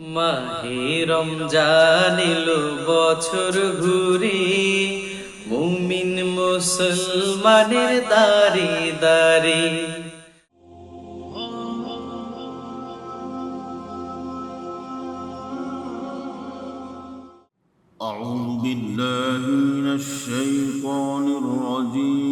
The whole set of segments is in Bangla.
মাহে রমজান এলো বছর ঘুরে মুমিন মুসলমানের দারে দারে أعوذ بالله من الشيطان الرجيم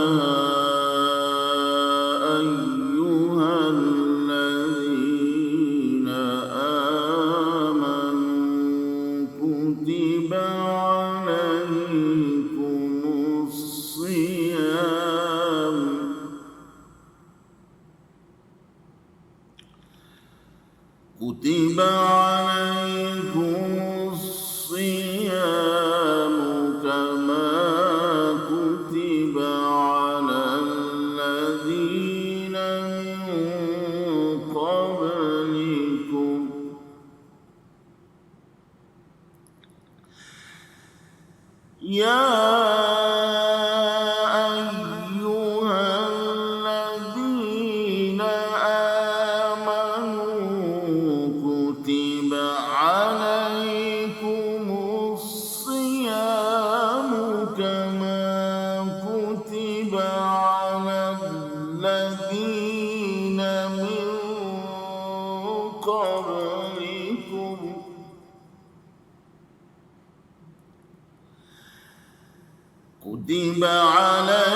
كتب عليه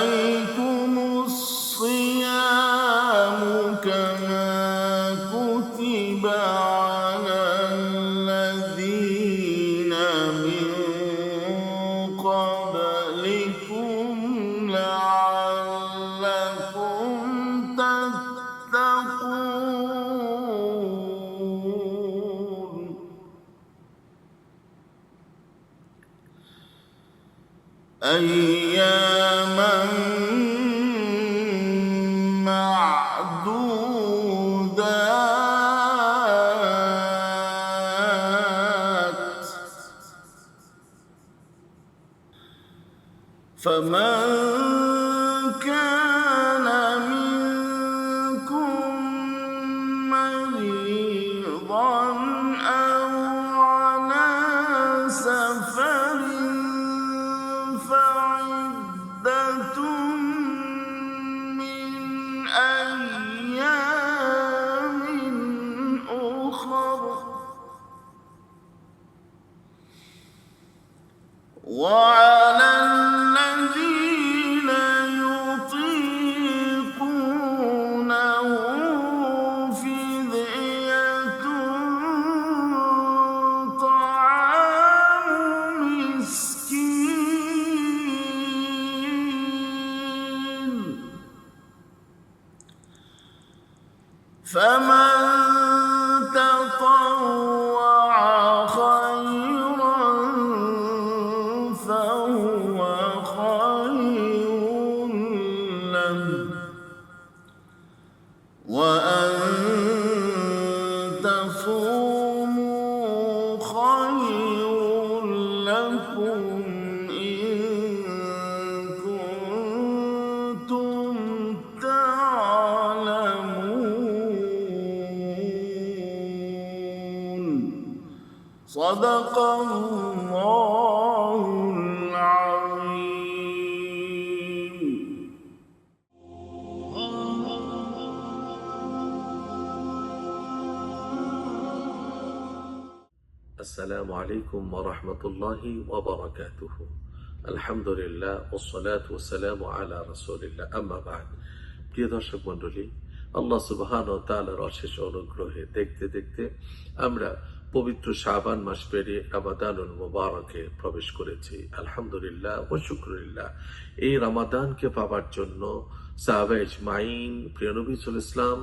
صدق الله العظيم السلام عليكم ورحمة الله وبركاته الحمد لله والصلاة والسلام على رسول الله أما بعد প্রিয় দর্শক মন্ডলী আল্লাহ সুবহান ও তাআলার অশেষ অনুগ্রহে দেখতে দেখতে আমরা পবিত্র শাবান মাস পেরিয়ে রামাদানুল মুবারকে প্রবেশ করেছি। আলহামদুলিল্লাহ ও শুক্রিল্লাহ এই রামাদানকে পাবার জন্য সাহাবা ইজমাইন প্রিয় নবী ইসলাম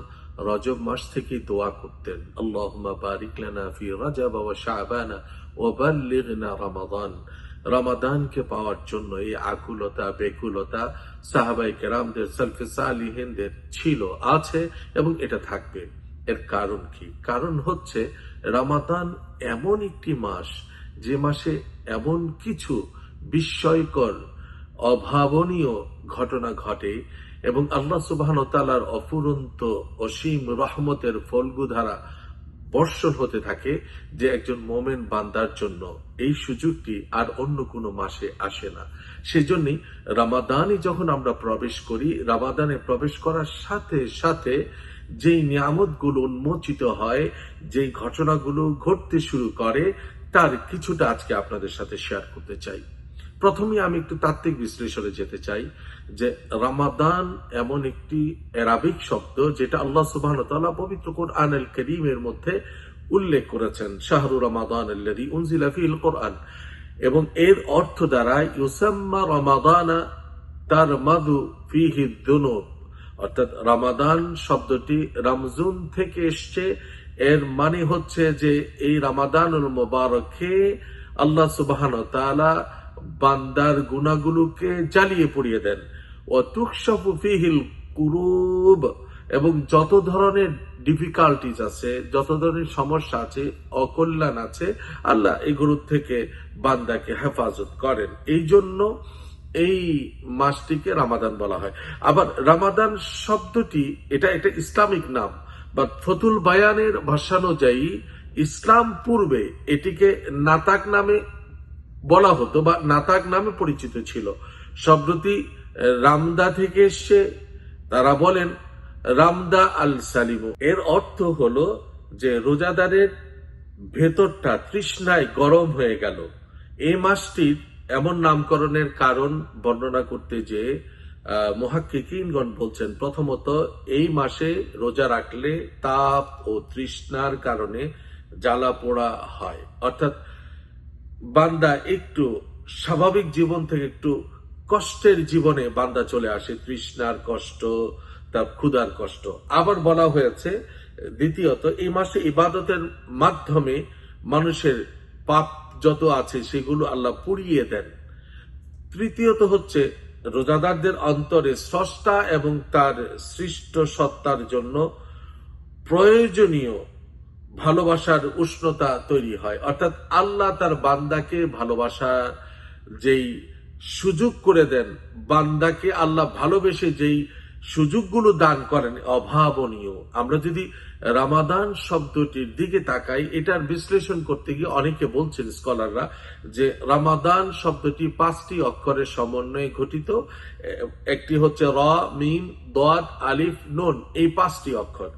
রজব মাস থেকে দোয়া করতেন, আল্লাহুম্মা বারিক ফি রাজাব ওয়া শাবান ওয়া বাল্লিগনা রমাদান। রমাদানকে পাওয়ার জন্য এই আকুলতা, বেকুলতা সাহাবাই কেরামদের সালফে সালিহিনদের ছিল, আছে এবং এটা থাকবে। এর কারণ কি? কারণ হচ্ছে রামাদান এমন একটি মাস, যে মাসে এমন কিছু বিস্ময়কর, অভাবনীয় ঘটনা ঘটে এবং আল্লাহ সুবাহন তালার অফুরন্ত অসীম রহমতের ফলগুধারা বর্ষণ হতে থাকে যে একজন মোমেন বান্দার জন্য। এই সুযোগটি আর অন্য কোনো মাসে আসে না। সেজন্যই রামাদানই যখন আমরা প্রবেশ করি, রামাদানে প্রবেশ করার সাথে সাথে যেই নিয়ামতগুলো উন্মোচিত হয়, যেই ঘটনাগুলো ঘটতে শুরু করে, তার কিছুটা আজকে আপনাদের সাথে শেয়ার করতে চাই। প্রথমে আমি একটু তাত্ত্বিক বিশ্লেষণে যেতে চাই, যে রামাদান এমন একটি অ্যারাবিক শব্দ যেটা আল্লাহ সুবাহ পবিত্র কোরআন আল করিমের মধ্যে উল্লেখ করেছেন, শাহরু রমাদান আল্লাদি উনজিলা ফিল কোরআন। এবং এর অর্থ দ্বারা ইউসাম্মা রমাদানা তার মাদু ফিহি দুনুব। অর্থাৎ রামাদান শব্দটি রামজুন থেকে এসছে। এর মানে হচ্ছে যে এই রামাদানুল মোবারকে আল্লাহ সুবাহান তাআলা বান্দার গুণাগুলোকে জ্বালিয়ে পুড়িয়ে দেন। ও তুকসাফু ফিহিল কুরুব এবং যত ধরনের ডিফিকাল্টিজ আছে, যত ধরনের সমস্যা আছে, অকল্যাণ আছে, আল্লাহ এগুলোর থেকে বান্দাকে হেফাজত করেন। এই জন্য এই মাসটিকে রামাদান বলা হয়। আবার রামাদান শব্দটি, এটা একটা ইসলামিক নাম বা ফতুল বায়ানের ভাষানুযায়ী ইসলাম পূর্বে এটিকে নাতাক নামে বলা হতো বা নাতাক নামে পরিচিত ছিল। শব্দটি রামদা থেকে এসছে, তারা বলেন রামদা আল সালিম এর অর্থ হলো যে রোজাদারের ভেতরটা তৃষ্ণায় গরম হয়ে গেল। এই মাসটির এমন নামকরণের কারণ বর্ণনা করতে যে মহাকিকিনগণ বলছেন, প্রথমত, এই মাসে রোজা রাখলে তাপ ও তৃষ্ণার কারণে জ্বালা পোড়া হয়। অর্থাৎ, বান্দা একটু স্বাভাবিক জীবন থেকে একটু কষ্টের জীবনে বান্দা চলে আসে, তৃষ্ণার কষ্ট তার ক্ষুধার কষ্ট। আবার বলা হয়েছে, দ্বিতীয়ত, এই মাসে ইবাদতের মাধ্যমে মানুষের পাপ যত আছে সেগুলো আল্লাহ পুড়িয়ে দেন। তৃতীয়ত হচ্ছে, রোজাদারদের অন্তরে স্রষ্টা এবং তার সৃষ্ট সত্তার জন্য প্রয়োজনীয় ভালোবাসার উষ্ণতা তৈরি হয়। অর্থাৎ আল্লাহ তার বান্দাকে ভালোবাসার যেই সুযোগ করে দেন, বান্দাকে আল্লাহ ভালোবেসে যেই সুযোগগুলো দান করেন, অভাবনীয়। আমরা যদি রামাদান শব্দটির দিকে তাকাই, এটার বিশ্লেষণ করতে গিয়ে অনেকে বলছেন স্কলাররা যে রামাদান শব্দটি পাঁচটি অক্ষরের সমন্বয়ে এ- একটি হচ্ছে র, মিম দোয়াদ আলিফ, নুন, এই পাঁচটি অক্ষর।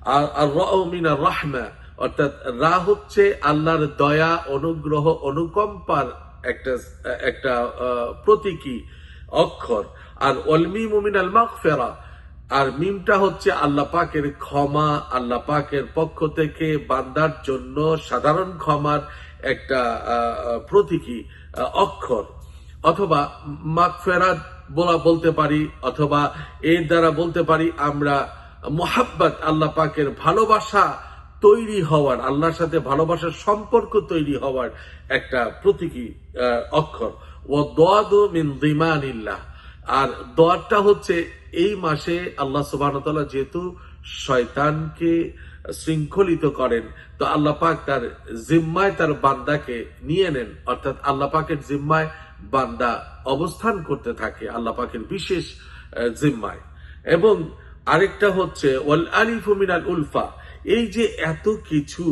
আর আর র মিনা রাহমা, অর্থাৎ রা হচ্ছে আল্লাহর দয়া, অনুগ্রহ, অনুকম্পার একটা একটা প্রতীকী অক্ষর। আর অলমি মুমিনাল মাগফিরা। আর মিমটা হচ্ছে আল্লাহ পাকের ক্ষমা, আল্লাহ পাকের পক্ষ থেকে বান্দার জন্য সাধারণ ক্ষমার একটা প্রতীকী অক্ষর। অথবা মাগফেরাত বলা বলতে পারি, অথবা এর দ্বারা বলতে পারি, আমরা মোহাব্বত আল্লাহ পাকের ভালোবাসা তৈরি হওয়ার, আল্লাহর সাথে ভালোবাসার সম্পর্ক তৈরি হওয়ার একটা প্রতীকী অক্ষর। আর দোয়ারটা হচ্ছে এই মাসে আল্লাহ সুবাহ যেহেতু শয়তানকে শৃঙ্খলিত করেন, তো আল্লাহ পাক তার জিম্মায় তার বান্দাকে নিয়ে নেন। অর্থাৎ আল্লাহ পাকের জিম্মায় বান্দা অবস্থান করতে থাকে আল্লাহ পাকের বিশেষ জিম্মায়। এবং আরেকটা হচ্ছে, ওয়াল আলিফু মিনাল উলফা। এই যে এত কিছু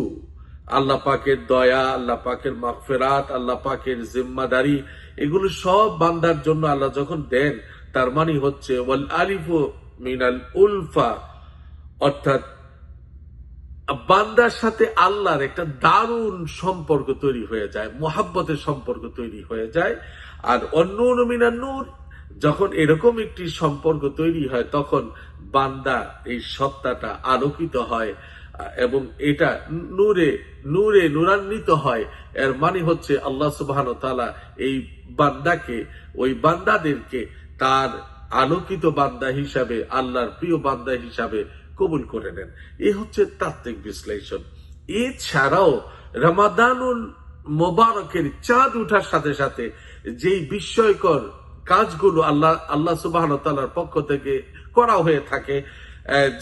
আল্লাহ পাকের দয়া, আল্লাহ পাকের মাগফিরাত, আল্লাহ পাকের জিম্মাদারি এগুলো সব বান্দার জন্য আল্লাহ যখন দেন, তার মানে হচ্ছে, ওয়াল আলিফু মিনাল উলফা, অর্থাৎ বান্দার সাথে আল্লাহর একটা দারুণ সম্পর্ক তৈরি হয়ে যায়, মোহাব্বতের সম্পর্ক তৈরি হয়ে যায়, আর অন্য অনুমিনার নূর, যখন এরকম একটি সম্পর্ক তৈরি হয়, তখন বান্দা এই সত্তাটা আলোকিত হয় এবং এটা নূরে নূরে নূরান্বিত হয়। এর মানে হচ্ছে আল্লাহ সুবাহ তালা এই বান্দাকে, ওই বান্দাদেরকে তার আলোকিত বান্দা হিসাবে, আল্লাহর প্রিয় বান্দা হিসাবে কবুল করে নেন। এ হচ্ছে তাত্ত্বিক বিশ্লেষণ। এছাড়াও রামাদানুল মোবারকের চাঁদ উঠার সাথে সাথে যেই বিস্ময়কর কাজগুলো আল্লাহ আল্লাহ সুবাহ তালার পক্ষ থেকে করা হয়ে থাকে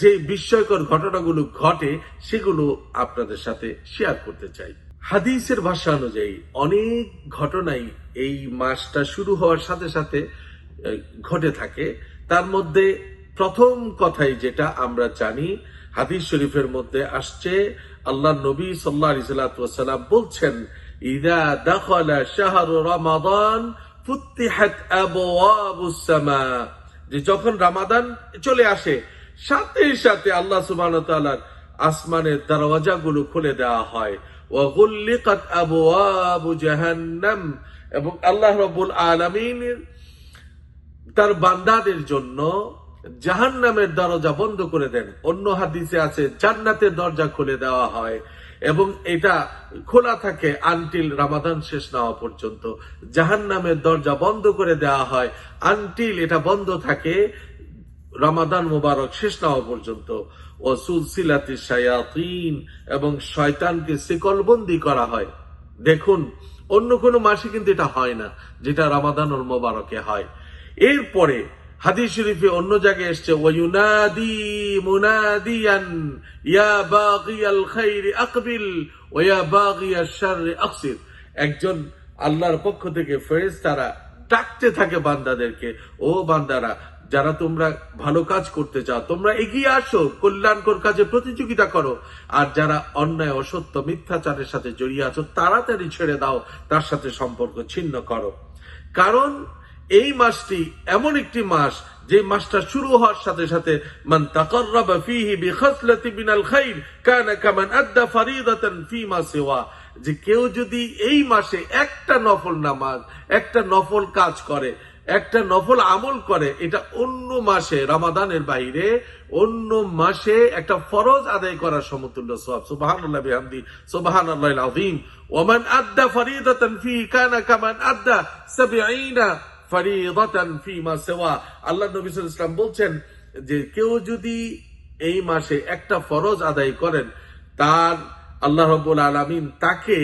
যে বিস্ময়কর ঘটনাগুলো ঘটে, সেগুলো আপনাদের সাথে শেয়ার করতে চাই। হাদিসের ভাষা অনুযায়ী, অনেক ঘটনাই এই মাসটা শুরু হওয়ার সাথে সাথে ঘটে থাকে। তার মধ্যে প্রথম কথাই যেটা আমরা জানি, হাদিস শরীফের মধ্যে আসছে, আল্লাহ নবী সাল্লাহ সাল্লাম বলছেন, ইদা দাখলা শাহরু রমাদান ফুত্তিহাত সামা যে যখন রামাদান চলে আসে সাথে সাথে আল্লাহ সুবহানাহু ওয়া তাআলার আসমানের দরওয়াজাগুলো খুলে দেওয়া হয়। ওয়া গুল্লিকাত আবওয়াবু জাহান্নাম। এবং আল্লাহ রাব্বুল আলামিনের তার বান্দাদের জন্য জাহান নামের দরজা বন্ধ করে দেন। অন্য হাদিসে আছে, জান্নাতের দরজা খুলে দেওয়া হয়। এবং এটা খোলা থাকে আনটিল রামাদান শেষ না পর্যন্ত। জাহান নামের দরজা বন্ধ করে দেওয়া হয়। আনটিল এটা বন্ধ থাকে রমাদান মুবারক শেষ না হওয়া পর্যন্ত ও সুলসিলাতি শায়াতিন, এবং শয়তানকে শিকলবন্দি করা হয়। দেখুন, অন্য কোনো মাসে কিন্তু এটা হয় না, যেটা রমাদানুল মোবারকে হয়। এরপরে হাদিস শরীফে অন্য জায়গায় এসছে, ওয়ুনাদি মুনাদিয়ান, ইয়া বাগিয়াল খাইরি আকবিল, ওয়া বাগিয়াশ শাররি আকসির। একজন আল্লাহর পক্ষ থেকে ফেরেশতারা ডাকতে থাকে বান্দাদেরকে, ও বান্দারা যারা তোমরা ভালো কাজ করতে চাও, তোমরা এগিয়ে আসো, কল্যাণকর কাজে প্রতিযোগিতা করো। আর যারা অন্যায়, অসত্য, মিথ্যাচারের সাথে জড়িয়ে আছো, তাড়াতাড়ি ছেড়ে দাও, তার সাথে সম্পর্ক ছিন্ন করো। কারণ এই মাসটি এমন একটি মাস, যে মাসটা শুরু হওয়ার সাথে সাথে, মান তাকাররাবা ফীহি বিখাসলাতি মিনাল খাইর, কানা কামান আদ্দা ফারিদাতান ফীমা সিওয়া। যে কেউ যদি এই মাসে একটা নফল নামাজ, একটা নফল কাজ করে একটা নফল আমল করে, এটা অন্য মাসে, রামাদানের বাইরে, অন্য মাসে একটা ফরজ আদায় করার সমতুল্য সওয়াব। সুবহানাল্লাহ বিহামদি সুবহানাল্লাহিল আযীম ওমান আদ্দা ফারিদাতান ফি, কানা কামান আদ্দা 70 ফারিদাতান ফিমা সিওয়া। আল্লাহ নবী ওয়াসাল্লাম বলছেন যে, কেউ যদি এই মাসে একটা ফরজ আদায় করেন, তার আল্লাহ রব্বুল আলামিন তাকে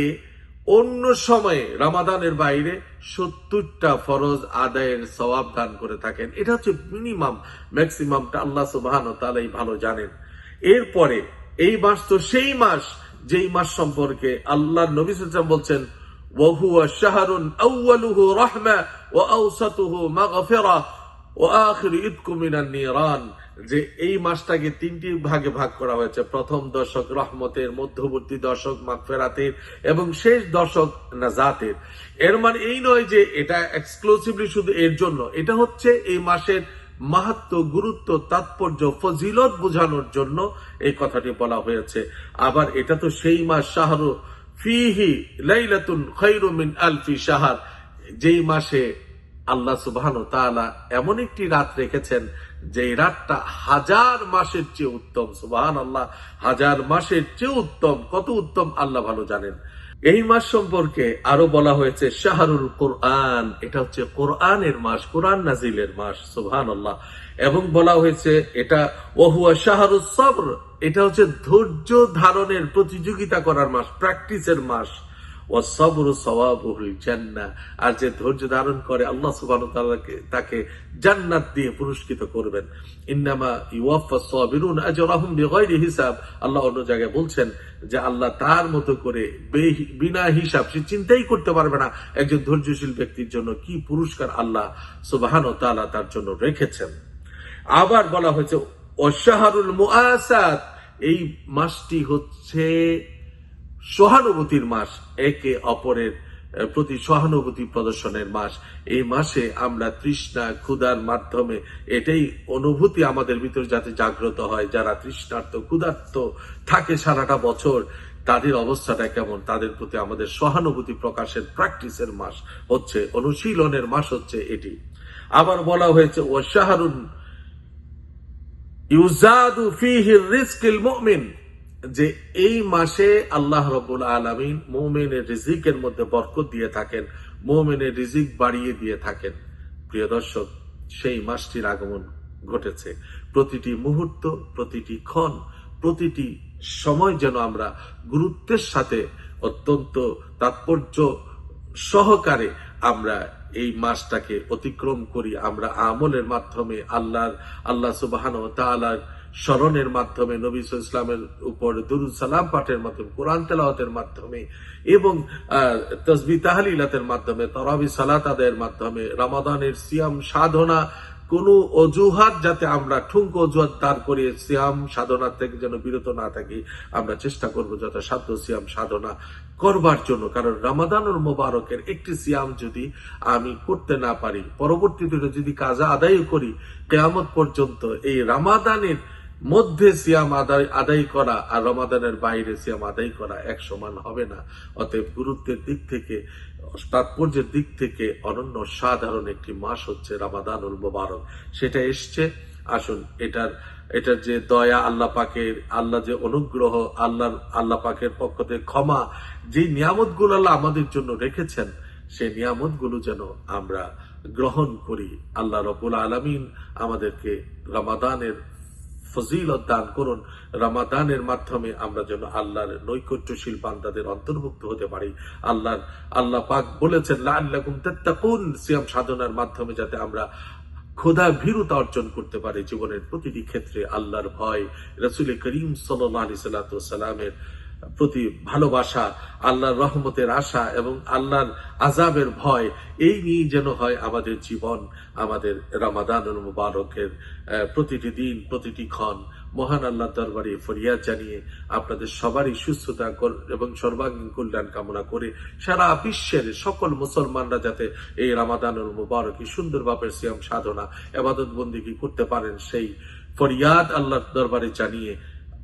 অন্য সময়ে রামাদানের বাইরে সত্তরটা ফরজ আদায়ের সওয়াব দান করে থাকেন এটা হচ্ছে মিনিমাম ম্যাক্সিমামটা আল্লাহ সুবহান তালাই ভালো জানেন এরপরে এই মাস তো সেই মাস যেই মাস সম্পর্কে আল্লাহ নবী সাল্লাম বলছেন وهو شهر أوله رحمة وأوسطه مغفرة وآخر إذك من النيران যে এই মাসটাকে তিনটি ভাগে ভাগ করা হয়েছে। প্রথম দশক রহমতের, মধ্যবর্তী দশক মাগফেরাতের এবং শেষ দশক নাজাতের। এর মানে এই নয় যে এটা এক্সক্লুসিভলি শুধু এর জন্য। এটা হচ্ছে এই মাসের মাহাত্ম, গুরুত্ব, তাৎপর্য, ফজিলত বোঝানোর জন্য এই কথাটি বলা হয়েছে। আবার এটা তো সেই মাস, শাহরু ফিহি লাইলাতুন খৈরু মিন আলফি শাহার। যেই মাসে আল্লাহ তাআলা এমন একটি রাত রেখেছেন যে রাতটা হাজার মাসের চেয়ে উত্তম সুবহান আল্লাহ হাজার মাসের চেয়ে উত্তম, কত উত্তম আল্লাহ ভালো জানেন। এই মাস সম্পর্কে আরও বলা হয়েছে শাহরুল কোরআন, এটা হচ্ছে কোরআনের মাস, কোরআন নাজিলের মাস সুবহান আল্লাহ এবং বলা হয়েছে এটা ওহুয়া শাহরুল সবর, এটা হচ্ছে ধৈর্য ধারণের প্রতিযোগিতা করার মাস, প্র্যাকটিসের মাস। আর যে ধৈর্য ধারণ করে আল্লাহ তাআলাকে তাকে জান্নাত দিয়ে পুরস্কৃত করবেন। ইন্নামা ইউয়াফা হিসাব। আল্লাহ অন্য জায়গায় বলছেন যে আল্লাহ তার মতো করে বিনা হিসাব সে চিন্তাই করতে পারবে না। একজন ধৈর্যশীল ব্যক্তির জন্য কি পুরস্কার আল্লাহ সুবহানাহু ওয়া তাআলা তার জন্য রেখেছেন। আবার বলা হয়েছে অশাহারুল মুআসাত। এই মাসটি হচ্ছে সহানুভূতির মাস, একে অপরের প্রতি সহানুভূতি প্রদর্শনের মাস। এই মাসে আমরা তৃষ্ণা, ক্ষুধার মাধ্যমে এটাই অনুভূতি আমাদের ভিতর যাতে জাগ্রত হয়। যারা তৃষ্ণার্ত, ক্ষুধার্ত থাকে সারাটা বছর, তাদের অবস্থাটা কেমন? তাদের প্রতি আমাদের সহানুভূতি প্রকাশের প্র্যাকটিসের মাস হচ্ছে, অনুশীলনের মাস হচ্ছে এটি। আবার বলা হয়েছে ও শাহরুন ইউজাদু ফিহি রিস্কিল মুমিন। যে এই মাসে আল্লাহ রবুল আলমিন মুমিনের রিজিকের মধ্যে বরকত দিয়ে থাকেন, মুমিনের রিজিক বাড়িয়ে দিয়ে থাকেন। প্রিয় দর্শক, সেই মাসটির আগমন ঘটেছে। প্রতিটি মুহূর্ত, প্রতিটি ক্ষণ, প্রতিটি সময় যেন আমরা গুরুত্বের সাথে অত্যন্ত তাৎপর্য সহকারে আমরা এই মাসটাকে অতিক্রম করি। আমরা আমলের মাধ্যমে আল্লাহর, আল্লাহ সুবাহান ও তাআলার স্মরণের মাধ্যমে নবী ইসলামের উপর দুরুদ সালাম পাঠের মাধ্যমে, কোরআন তেলাওয়াতের মাধ্যমে এবং তসবি তাহলিলাতের মাধ্যমে, তরাবি সালাত আদায়ের মাধ্যমে, রমাদানের সিয়াম সাধনা, কোনো অজুহাত যাতে আমরা ঠুঙ্ক অজুহাত দাঁড় করিয়ে সিয়াম সাধনা থেকে যেন বিরত না থাকি, আমরা চেষ্টা করব সাধ্য সিয়াম সাধনা করবার জন্য। কারণ রামাদানুল মোবারকের একটি সিয়াম যদি আমি করতে না পারি, পরবর্তীতে যদি কাজা আদায় করি, কেয়ামত পর্যন্ত এই রামাদানের মধ্যে সিয়াম আদায় আদায় করা আর রমাদানের বাইরে সিয়াম আদায় করা এক সমান হবে না। অতএব গুরুত্বের দিক থেকে, তাৎপর্যের দিক থেকে অনন্য সাধারণ একটি মাস হচ্ছে রামাদানুল মোবারক। সেটা এসছে। আসুন, এটার এটার যে দয়া, আল্লাহ পাকের আল্লাহ যে অনুগ্রহ আল্লাহ আল্লাহ পাকের পক্ষ থেকে ক্ষমা যে নিয়ামতগুলো আল্লাহ আমাদের জন্য রেখেছেন, সেই নিয়ামতগুলো যেন আমরা গ্রহণ করি। আল্লাহ রবুল আলমিন আমাদেরকে রমাদানের ফজিলত দান করুন। রামাদানের মাধ্যমে আমরা যেন আল্লাহর নৈকট্যশীল বান্দাদের অন্তর্ভুক্ত হতে পারি। আল্লাহর, আল্লাহ পাক বলেছেন লাল্লাকুম তেত্তাকুন। সিয়াম সাধনার মাধ্যমে যাতে আমরা খোদা ভীরুতা অর্জন করতে পারে জীবনের প্রতিটি ক্ষেত্রে আল্লাহর ভয়। রসুল করিম সাল্লাহ আলি সাল্লামের প্রতি ভালোবাসা, আল্লাহর রহমতের আশা এবং আল্লাহর আজাবের ভয়, এই নিয়ে যেন হয় আমাদের জীবন, আমাদের রামাদান মুবারকের প্রতিটি দিন, প্রতিটি ক্ষণ। মহান আল্লাহ দরবারে ফরিয়াদ জানিয়ে আপনাদের সবারই সুস্থতা এবং সর্বাঙ্গীন কল্যাণ কামনা করে সারা বিশ্বের সকল মুসলমানরা যাতে এই রামাদানুল মুবারকী সুন্দরভাবে সিয়াম সাধনা এবাদত বন্দিগি করতে পারেন, সেই ফরিয়াদ আল্লাহর দরবারে জানিয়ে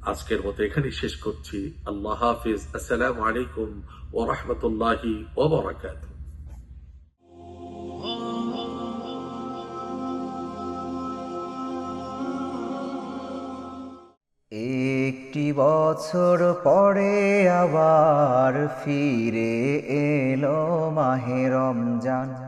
আজকের মতো এখানেই শেষ করছি। আল্লাহ হাফিজ। আসসালামু আলাইকুম ও রহমতুল্লাহি ও বরাকাত একটি বছর পরে আবার ফিরে এলো মাহে রমজান।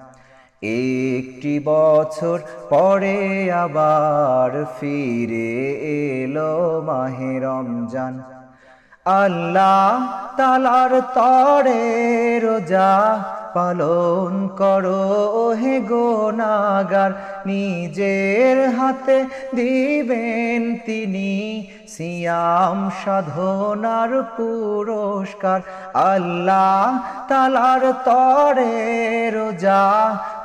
একটি বছর পরে আবার ফিরে এলো মাহে রমজান। আল্লাহ তালার তরে রোজা পালন করো হে গোনাগার, নিজের হাতে দিবেন তিনি সিয়াম সাধনার পুরস্কার। আল্লাহ তালার তরে রোজা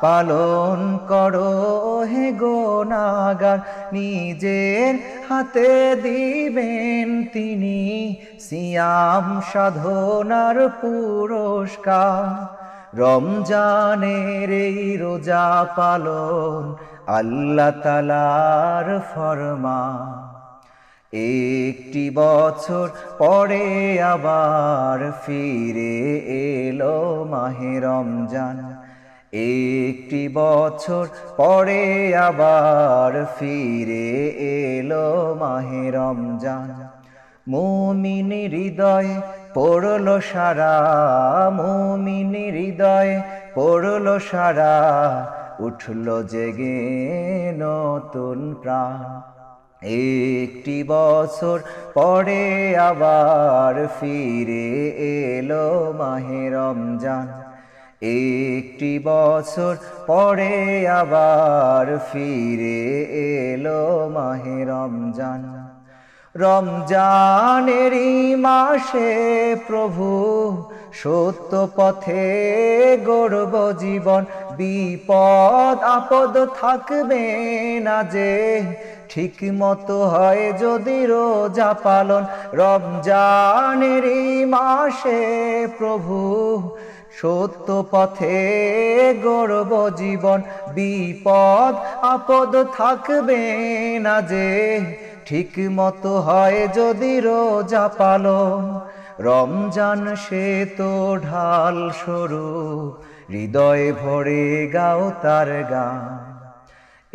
পালন করো হে গোনাগার। নিজের হাতে দিবেন তিনি সিয়াম সাধনার পুরস্কার। রমজানের এই রোজা পালন আল্লাহ তালার ফরমা একটি বছর পরে আবার ফিরে এলো মাহে রমজান। একটি বছর পরে আবার ফিরে এলো মাহে রমজান। মুমিন হৃদয়ে পড়ল সারা, মুমিন হৃদয়ে পড়ল সারা, উঠল জেগে নতুন প্রাণ। একটি বছর পরে আবার ফিরে এলো মাহে রমজান। একটি বছর পরে আবার ফিরে এলো মাহে রমজান। রমজানেরই মাসে প্রভু সত্য পথে গর্ব জীবন। বিপদ আপদ থাকবে না যে ঠিক মতো হয় যদি রোজা পালন। রমজানেরই মাসে প্রভু সত্য পথে গর্ব জীবন। বিপদ, আপদ থাকবে না যে। ঠিক মতো হয় যদি রোজা পালন। রমজান সে তো ঢাল সরু হৃদয়ে ভরে গাও তার গান।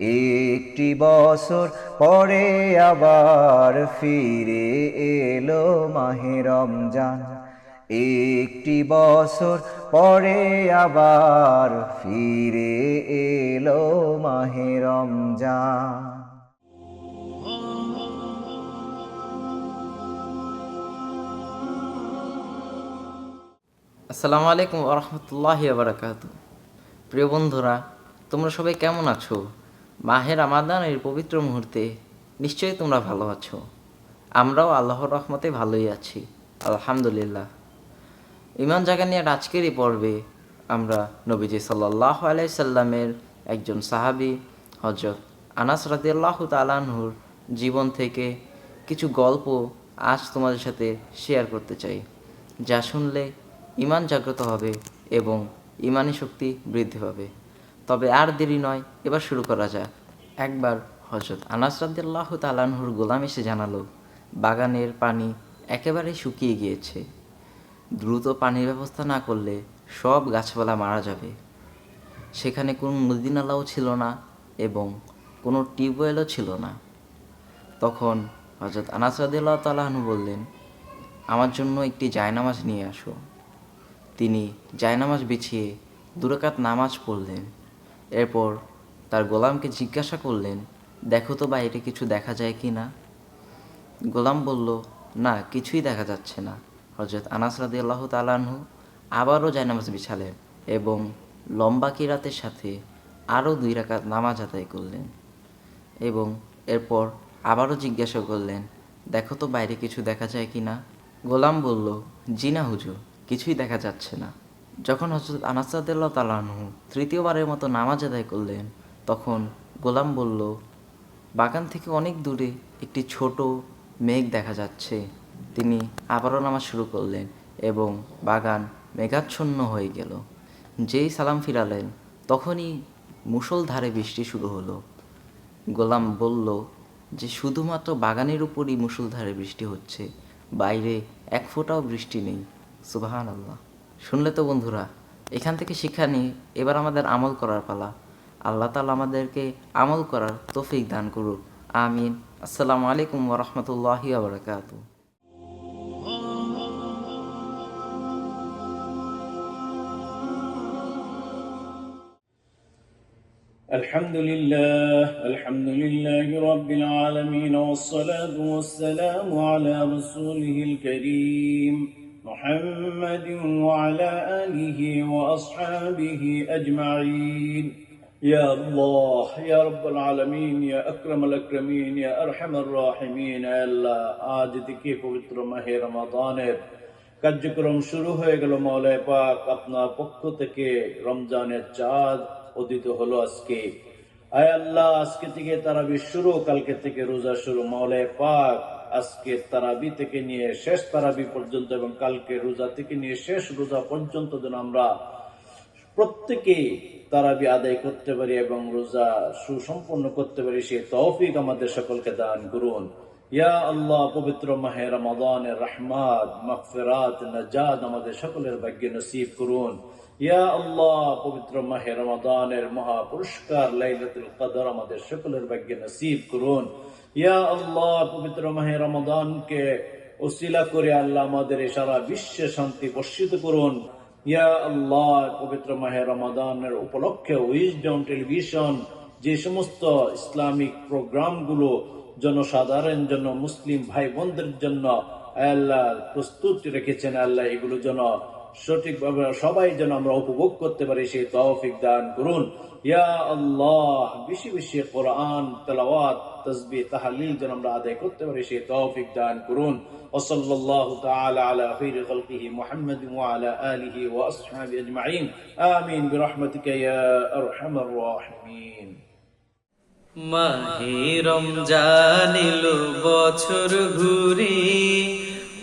একটি বছর পরে আবার ফিরে এলো মাহে রমজান। একটি বছর পরে আবার ফিরে এলো মাহে রমজান। আসসালামু আলাইকুম রহমতুল্লাহ বারাকাত প্রিয় বন্ধুরা, তোমরা সবাই কেমন আছো? মাহের আমাদানের পবিত্র মুহূর্তে নিশ্চয়ই তোমরা ভালো আছো। আমরাও আল্লাহর রহমতে ভালোই আছি, আলহামদুলিল্লাহ। ইমান জাগানিয়ার আজকের এই পর্বে আমরা নবীজি সাল্লাহ আলাইসাল্লামের একজন সাহাবি হজরত আনাস রাদিয়াল্লাহু তালানহুর জীবন থেকে কিছু গল্প আজ তোমাদের সাথে শেয়ার করতে চাই, যা শুনলে ইমান জাগ্রত হবে এবং ইমানি শক্তি বৃদ্ধি পাবে। তবে আর দেরি নয়, এবার শুরু করা যাক। একবার হজরত আনাস রাদিয়াল্লাহু তালানহুর গোলাম এসে জানালো, বাগানের পানি একেবারে শুকিয়ে গিয়েছে। দ্রুত পানির ব্যবস্থা না করলে সব গাছপালা মারা যাবে। সেখানে কোনো নদী নালাও ছিল না এবং কোনো টিউবওয়েলও ছিল না। তখন হজরত আনাস রাদিল্লাহ তালাহনু বললেন, আমার জন্য একটি জায়নামাজ নিয়ে আসো। তিনি জায়নামাজ বিছিয়ে দুরাকাত নামাজ পড়লেন। এরপর তার গোলামকে জিজ্ঞাসা করলেন, দেখো তো বাইরে কিছু দেখা যায় কি না? গোলাম বলল, না, কিছুই দেখা যাচ্ছে না। হজরত আনাস রাদি আল্লাহ তালানহু আবারও জায়নামাজ বিছালেন এবং লম্বা কিরাতের সাথে আরও দুই রাকাত নামাজ আদায় করলেন এবং এরপর আবারও জিজ্ঞাসা করলেন, দেখো তো বাইরে কিছু দেখা যায় কি না? গোলাম বলল, জি না হুজুর, কিছুই দেখা যাচ্ছে না। যখন হজরত আনাসাদুল্লাহ তালানহু তৃতীয়বারের মতো নামাজ আদায় করলেন, তখন গোলাম বলল, বাগান থেকে অনেক দূরে একটি ছোট মেঘ দেখা যাচ্ছে। তিনি আবারও নামাজ শুরু করলেন এবং বাগান মেঘাচ্ছন্ন হয়ে গেল। যেই সালাম ফিরালেন, তখনই মুষলধারে বৃষ্টি শুরু হলো। গোলাম বলল, যে শুধুমাত্র বাগানের উপরই মুষলধারে বৃষ্টি হচ্ছে, বাইরে এক ফোঁটাও বৃষ্টি নেই। সুবাহান আল্লাহ শুনলে তো বন্ধুরা এখান থেকে শিক্ষা নিয়ে এবার আমাদের আমল করার পালা আল্লাহ তালা আমাদেরকে আমল করার তৌফিক দান করুক আমিন আসসালামু আলাইকুম ওরহমতুল্লাহি আবরকাতু الحمد لله الحمد لله رب العالمين والصلاة والسلام على رسوله الكريم محمد وعلى آله وأصحابه أجمعين يا الله يا رب العالمين يا أكرم الأكرمين يا أرحم الراحمين يا الله আজ থেকে পবিত্র মাহে রমাদানের কার্যক্রম শুরু হয়ে গেল মৌলায় পাক আপনার পক্ষ থেকে রমজানের চাঁদ উদিত হলো আজকে আয় আল্লাহ আজকে থেকে তারাবি শুরু কালকে থেকে রোজা শুরু মাওলায় পাক আজকে তারাবি থেকে নিয়ে শেষ তারাবি পর্যন্ত এবং কালকে রোজা থেকে নিয়ে শেষ রোজা পর্যন্ত যেন আমরা প্রত্যেকে তারাবি আদায় করতে পারি এবং রোজা সুসম্পন্ন করতে পারি, সে তৌফিক আমাদের সকলকে দান করুন। ইয়া আল্লাহ, পবিত্র মাহে রমাদানের রহমাত, মাগফিরাত, নাজাত আমাদের সকলের ভাগ্যে নসিব করুন। ইয়া আল্লাহ, পবিত্র মাহে রমাদানের মহা পুরস্কার লাইলাতুল কদর আমাদের সকলের ভাগ্যে নসিব করুন। ইয়া আল্লাহ, পবিত্র মাহে রমাদানকে ওসিলা করে আল্লাহ আমাদের সারা বিশ্বে শান্তি বর্ষিত করুন। ইয়া আল্লাহ, পবিত্র মাহে রমাদানের উপলক্ষে উইজডম টেলিভিশন যে সমস্ত ইসলামিক প্রোগ্রামগুলো জনসাধারণ জন্য, মুসলিম ভাই বোনদের জন্য আল্লাহ প্রস্তুত রেখেছেন। আল্লাহ এগুলো যেন সঠিকভাবে সবাই যেন আমরা উপভোগ করতে পারি সেই তৌফিক দান করুন ইয়া আল্লাহ বেশি বেশি কোরআন তেলাওয়াত তসবি তাহালিল যেন আমরা আদায় করতে পারি সেই তৌফিক দান করুন وصلى الله تعالى على خير خلقه محمد وعلى آله وأصحابه أجمعين آمين برحمتك يا أرحم الراحمين মাহে রমজান এলো বছর ঘুরে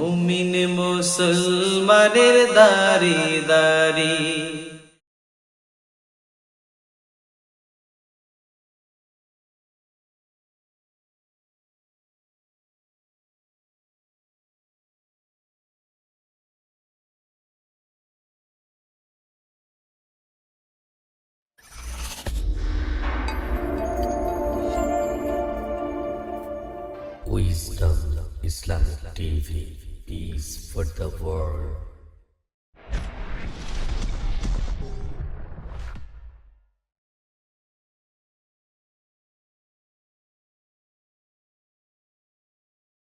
মুমিন মুসলমানের দারি দারি। The world.